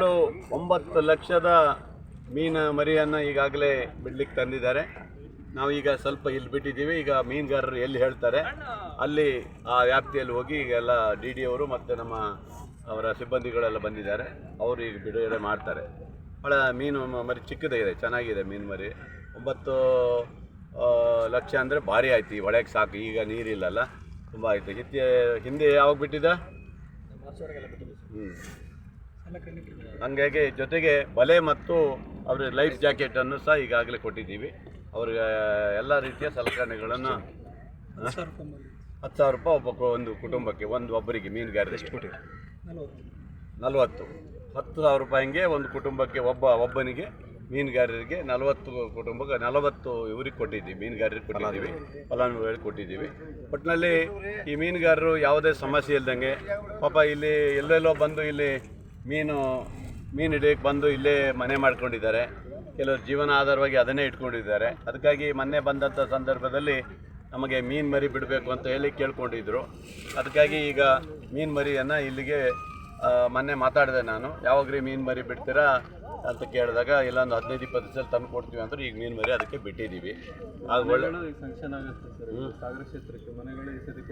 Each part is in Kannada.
ಟೋಟಲು ಒಂಬತ್ತು ಲಕ್ಷದ ಮೀನು ಮರಿಯನ್ನು ಈಗಾಗಲೇ ಬಿಡ್ಲಿಕ್ಕೆ ತಂದಿದ್ದಾರೆ. ನಾವು ಈಗ ಸ್ವಲ್ಪ ಇಲ್ಲಿ ಬಿಟ್ಟಿದ್ದೀವಿ. ಈಗ ಮೀನುಗಾರರು ಎಲ್ಲಿ ಹೇಳ್ತಾರೆ, ಅಲ್ಲಿ ಆ ವ್ಯಾಪ್ತಿಯಲ್ಲಿ ಹೋಗಿ ಈಗೆಲ್ಲ ಡಿ ಡಿ ಅವರು ಮತ್ತು ನಮ್ಮ ಅವರ ಸಿಬ್ಬಂದಿಗಳೆಲ್ಲ ಬಂದಿದ್ದಾರೆ. ಅವರು ಈಗ ಬಿಡುಗಡೆ ಮಾಡ್ತಾರೆ. ಭಾಳ ಮೀನು ಮರಿ ಚಿಕ್ಕದಾಗಿದೆ, ಚೆನ್ನಾಗಿದೆ ಮೀನು ಮರಿ. ಒಂಬತ್ತು ಲಕ್ಷ ಅಂದರೆ ಭಾರಿ ಆಯ್ತು. ಈ ಒಳಗೆ ಸಾಕು, ಈಗ ನೀರಿಲ್ಲಲ್ಲ. ತುಂಬ ಆಯಿತು. ಹಿಂದೆ ಹಿಂದೆ ಯಾವಾಗ ಬಿಟ್ಟಿದ್ದ? ಹ್ಞೂ ಹಂಗಾಗಿ ಜೊತೆಗೆ ಬಲೆ ಮತ್ತು ಅವರ ಲೈಫ್ ಜಾಕೆಟನ್ನು ಸಹ ಈಗಾಗಲೇ ಕೊಟ್ಟಿದ್ದೀವಿ. ಅವ್ರಿಗೆ ಎಲ್ಲ ರೀತಿಯ ಸಲಕರಣೆಗಳನ್ನು ಹತ್ತು ಸಾವಿರ ರೂಪಾಯಿ ಒಬ್ಬ ಒಂದು ಕುಟುಂಬಕ್ಕೆ ಒಂದು ಒಬ್ಬರಿಗೆ ಮೀನುಗಾರರಿಗೆ ನಲವತ್ತು. ಹತ್ತು ಸಾವಿರ ರೂಪಾಯಿಗೆ ಒಂದು ಕುಟುಂಬಕ್ಕೆ ಒಬ್ಬ ಒಬ್ಬನಿಗೆ ಮೀನುಗಾರರಿಗೆ ನಲವತ್ತು ಕುಟುಂಬಕ್ಕೆ ನಲವತ್ತು ಇವ್ರಿಗೆ ಕೊಟ್ಟಿದ್ದೀವಿ ಮೀನುಗಾರರಿಗೆ ಕೊಟ್ಟಿದ್ದೀವಿ ಫಲಾನುಭವಿಗಳಿಗೆ ಕೊಟ್ಟಿದ್ದೀವಿ. ಒಟ್ಟಿನಲ್ಲಿ ಈ ಮೀನುಗಾರರು ಯಾವುದೇ ಸಮಸ್ಯೆ ಇಲ್ದಂಗೆ ಪಾಪ ಇಲ್ಲಿ ಎಲ್ಲೆಲ್ಲೋ ಬಂದು ಇಲ್ಲಿ ಮೀನು ಮೀನು ಹಿಡಿಯಕ್ಕೆ ಬಂದು ಇಲ್ಲೇ ಮನೆ ಮಾಡ್ಕೊಂಡಿದ್ದಾರೆ. ಕೆಲವರು ಜೀವನ ಆಧಾರವಾಗಿ ಅದನ್ನೇ ಇಟ್ಕೊಂಡಿದ್ದಾರೆ. ಅದಕ್ಕಾಗಿ ಮೊನ್ನೆ ಬಂದಂಥ ಸಂದರ್ಭದಲ್ಲಿ ನಮಗೆ ಮೀನು ಮರಿ ಬಿಡಬೇಕು ಅಂತ ಹೇಳಿ ಕೇಳ್ಕೊಂಡಿದ್ರು. ಅದಕ್ಕಾಗಿ ಈಗ ಮೀನು ಮರಿಯನ್ನು ಇಲ್ಲಿಗೆ ಮೊನ್ನೆ ಮಾತಾಡಿದೆ ನಾನು. ಯಾವಾಗ ರೀ ಮೀನು ಮರಿ ಬಿಡ್ತೀರಾ ಅಂತ ಕೇಳಿದಾಗ ಇಲ್ಲೊಂದು ಹದಿನೈದು ಇಪ್ಪತ್ತು ದಿವಸ ತಂದು ಕೊಡ್ತೀವಿ ಅಂದ್ರೆ ಈಗ ಮೀನು ಮರಿ ಅದಕ್ಕೆ ಬಿಟ್ಟಿದ್ದೀವಿ ಅದು ಒಳ್ಳೆ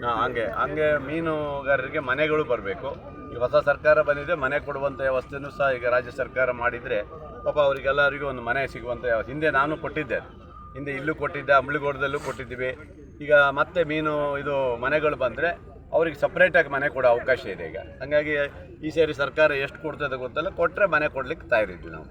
ಹಾಂ ಹಂಗೆ. ಹಂಗೆ ಮೀನುಗಾರರಿಗೆ ಮನೆಗಳು ಬರಬೇಕು. ಈ ಹೊಸ ಸರ್ಕಾರ ಬಂದಿದೆ, ಮನೆ ಕೊಡುವಂಥ ವ್ಯವಸ್ಥೆನೂ ಸಹ ಈಗ ರಾಜ್ಯ ಸರ್ಕಾರ ಮಾಡಿದರೆ ಪಾಪ ಅವರಿಗೆಲ್ಲರಿಗೂ ಒಂದು ಮನೆ ಸಿಗುವಂಥ ವ್ಯವಸ್ಥೆ. ಹಿಂದೆ ನಾನು ಕೊಟ್ಟಿದ್ದೆ. ಹಿಂದೆ ಇಲ್ಲೂ ಕೊಟ್ಟಿದ್ದೆ, ಅಂಬಳಿಗೋಡದಲ್ಲೂ ಕೊಟ್ಟಿದ್ದೀವಿ. ಈಗ ಮತ್ತೆ ಮೀನು, ಇದು ಮನೆಗಳು ಬಂದರೆ ಅವ್ರಿಗೆ ಸಪ್ರೇಟಾಗಿ ಮನೆ ಕೊಡೋ ಅವಕಾಶ ಇದೆ ಈಗ. ಹಾಗಾಗಿ ಈ ಸೇರಿ ಸರ್ಕಾರ ಎಷ್ಟು ಕೊಡ್ತದೆ ಗೊತ್ತಲ್ಲ ಕೊಟ್ಟರೆ ಮನೆ ಕೊಡಲಿಕ್ಕೆ ತಯಾರಿದ್ವಿ ನಾವು.